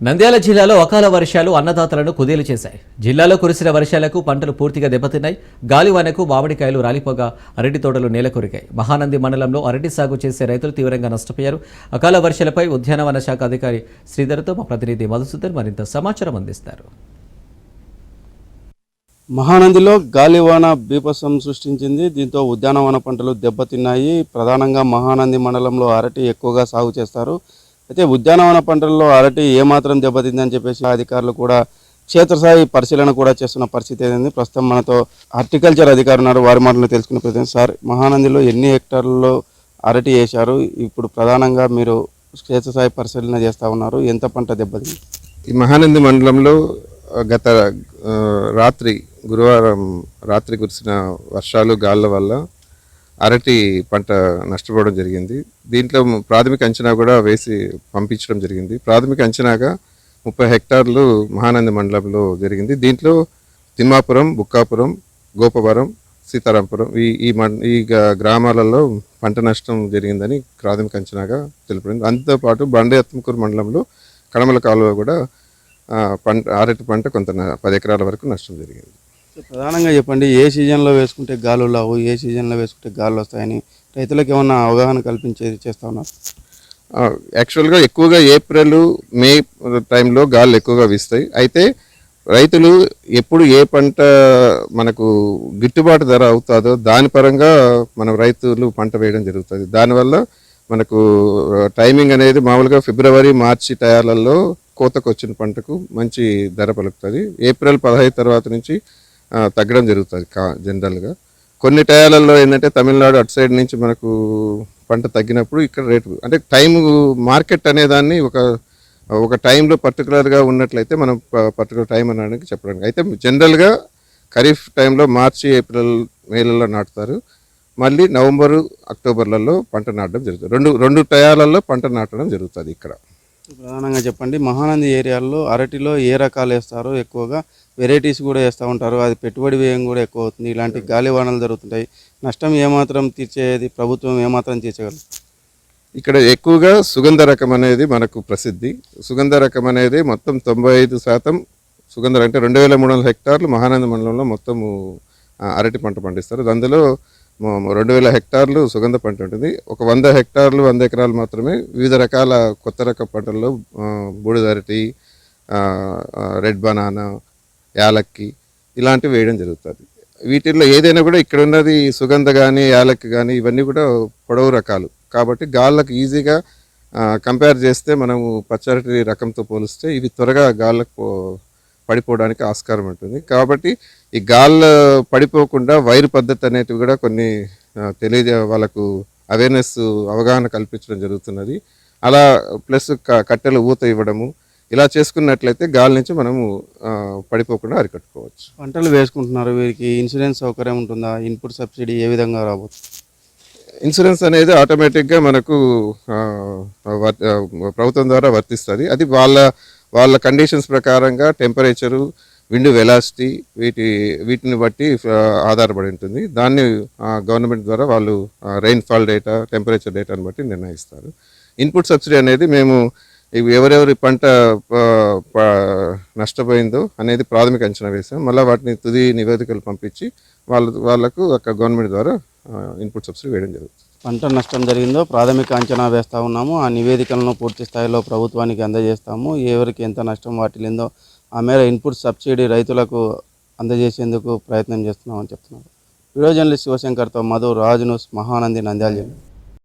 నంద్యాల జిల్లాలో అకాల వర్షాలు అన్నదాతలను కుదేలు చేశాయి. జిల్లాలో కురిసిన వర్షాలకు పంటలు పూర్తిగా దెబ్బతిన్నాయి. గాలివానకు మామిడికాయలు రాలిపోగా అరటి తోటలు నేలకొరిగాయి మహానంది మండలంలో అరటి సాగు చేసే రైతులు తీవ్రంగా నష్టపోయారు. అకాల వర్షాలపై ఉద్యానవన శాఖ అధికారి శ్రీధర్తో మా ప్రతినిధి మధుసూదన్ మరింత సమాచారం అందిస్తారు. మహానందిలో గాలివాన బీభత్సం సృష్టించింది. దీంతో ఉద్యానవన పంటలు దెబ్బతిన్నాయి. ప్రధానంగా మహానంది మండలంలో అరటి ఎక్కువగా సాగు చేస్తారు. అయితే ఉద్యానవన పంటల్లో అరటి ఏమాత్రం దెబ్బతిందని చెప్పేసి అధికారులు కూడా క్షేత్రస్థాయి పరిశీలన కూడా చేస్తున్న పరిస్థితి ఏంది ప్రస్తుతం మనతో హార్టికల్చర్ అధికారులు ఉన్నారు. వారి మాటలు తెలుసుకున్న ప్రయత్నం. సార్ మహానందిలో ఎన్ని హెక్టార్లలో అరటి వేశారు? ఇప్పుడు ప్రధానంగా మీరు క్షేత్రస్థాయి పరిశీలన చేస్తూ ఉన్నారు. ఎంత పంట దెబ్బతింది? ఈ మహానంది మండలంలో గత రాత్రి గురువారం రాత్రి కురిసిన వర్షాలు గాళ్ళ వల్ల అరటి పంట నష్టపోవడం జరిగింది. దీంట్లో ప్రాథమిక అంచనా కూడా వేసి పంపించడం జరిగింది. ప్రాథమిక అంచనాగా ముప్పై హెక్టార్లు మహానంది మండలంలో జరిగింది. దీంట్లో తిమ్మాపురం బుక్కాపురం గోపవరం సీతారాంపురం ఈ ఈ ఈ గ్రామాలలో పంట నష్టం జరిగిందని ప్రాథమిక అంచనాగా తెలిపింది అంతేపాటు బండే అత్మకూరు మండలంలో కడమల కాలువ కూడా పంట అరటి పంట కొంత పది ఎకరాల వరకు నష్టం జరిగింది. ప్రధానంగా చెప్పండి ఏ సీజన్లో వేసుకుంటే గాలు రావు ఏ సీజన్లో వేసుకుంటే గాలు వస్తాయని రైతులకు ఏమన్నా అవగాహన కల్పించేది చేస్తా ఉన్నారు? యాక్చువల్గా ఎక్కువగా ఏప్రిల్ మే టైంలో గాలు ఎక్కువగా వీస్తాయి. అయితే రైతులు ఎప్పుడు ఏ పంట మనకు గిట్టుబాటు ధర అవుతుందో దాని పరంగా మనం రైతులు పంట వేయడం జరుగుతుంది. దానివల్ల మనకు టైమింగ్ అనేది మామూలుగా ఫిబ్రవరి మార్చి టయాలలో కోతకు వచ్చిన పంటకు మంచి ధర పలుకుతుంది. ఏప్రిల్ పదహైదు తర్వాత నుంచి తగ్గడం జరుగుతుంది కా జనరల్గా. కొన్ని టయాలలో ఏంటంటే తమిళనాడు అటు సైడ్ నుంచి మనకు పంట తగ్గినప్పుడు ఇక్కడ రేటు అంటే టైం మార్కెట్ అనే దాన్ని ఒక ఒక టైంలో పర్టికులర్గా ఉన్నట్లయితే మనం పర్టికులర్ టైం అనడానికి చెప్పడానికి. అయితే జనరల్గా ఖరీఫ్ టైంలో మార్చి ఏప్రిల్ మేలలో నాటుతారు. మళ్ళీ నవంబరు అక్టోబర్లలో పంట నాటడం జరుగుతుంది. రెండు రెండు టయాలలో పంట నాటడం జరుగుతుంది ఇక్కడ. ప్రధానంగా చెప్పండి మహానంది ఏరియాల్లో అరటిలో ఏ రకాలు వేస్తారో ఎక్కువగా వెరైటీస్ కూడా వేస్తూ ఉంటారు. అది పెట్టుబడి వ్యయం కూడా ఎక్కువ అవుతుంది. ఇలాంటి గాలి వానలు జరుగుతుంటాయి. నష్టం ఏమాత్రం తీర్చేది ప్రభుత్వం ఏమాత్రం తీర్చగలదు. ఇక్కడ ఎక్కువగా సుగంధ రకం అనేది మనకు ప్రసిద్ధి. సుగంధ రకం అనేది మొత్తం తొంభై ఐదు శాతం సుగంధ అంటే రెండు వేల మూడు వందల హెక్టార్లు మహానంద మండలంలో మొత్తము అరటి పంట పండిస్తారు. అందులో రెండు వేల హెక్టార్లు సుగంధ పంట ఉంటుంది. ఒక వంద హెక్టార్లు వంద ఎకరాలు మాత్రమే వివిధ రకాల కొత్త రకం పంటల్లో బూడిద అరటి రెడ్ బనానా యాలక్కి ఇలాంటివి వేయడం జరుగుతుంది. వీటిల్లో ఏదైనా కూడా ఇక్కడ ఉన్నది సుగంధ కానీ యాలక్కి కానీ ఇవన్నీ కూడా పొడవు రకాలు. కాబట్టి గాళ్ళకు ఈజీగా కంపేర్ చేస్తే మనము పచ్చరటి రకంతో పోలిస్తే ఇవి త్వరగా గాళ్ళకు పడిపోవడానికి ఆస్కారం ఉంటుంది. కాబట్టి ఈ గాళ్ళ పడిపోకుండా వైరు పద్ధతి అనేటివి కూడా కొన్ని తెలియజే వాళ్ళకు అవేర్నెస్ అవగాహన కల్పించడం జరుగుతున్నది. అలా ప్లస్ కట్టెలు ఊత ఇవ్వడము ఇలా చేసుకున్నట్లయితే గాలి నుంచి మనము పడిపోకుండా అరికట్టుకోవచ్చు. పంటలు వేసుకుంటున్నారు వీరికి. ఇన్సూరెన్స్ సౌకర్యం ఉంటుందా? ఇన్పుట్ సబ్సిడీ ఏ విధంగా రాబోతుంది ఇన్సూరెన్స్ అనేది ఆటోమేటిక్గా మనకు ప్రభుత్వం ద్వారా వర్తిస్తుంది. అది వాళ్ళ వాళ్ళ కండిషన్స్ ప్రకారంగా టెంపరేచరు విండ్ వెలాసిటీ వీటి వీటిని బట్టి ఆధారపడి ఉంటుంది. దాన్ని గవర్నమెంట్ ద్వారా వాళ్ళు రెయిన్ఫాల్ డేటా టెంపరేచర్ డేటాని బట్టి నిర్ణయిస్తారు. ఇన్పుట్ సబ్సిడీ అనేది మేము ఎవరెవరి పంట నష్టపోయిందో అనేది ప్రాథమిక అంచనా వేసాం మళ్ళీ వాటిని తుది నివేదికలు పంపించి వాళ్ళ వాళ్ళకు ఒక గవర్నమెంట్ ద్వారా ఇన్పుట్ సబ్సిడీ వేయడం జరుగుతుంది. పంట నష్టం జరిగిందో ప్రాథమిక అంచనా వేస్తూ ఉన్నాము. ఆ నివేదికలను పూర్తి స్థాయిలో ప్రభుత్వానికి అందజేస్తాము. ఎవరికి ఎంత నష్టం వాటిల్లిందో ఆ మేర ఇన్పుట్ సబ్సిడీ రైతులకు అందజేసేందుకు ప్రయత్నం చేస్తున్నామని చెప్తున్నారు. వీడియో జర్నలిస్ట్ శివశంకర్తో మధు రాజును న్యూస్ మహానంది నంద్యాల జిల్లా.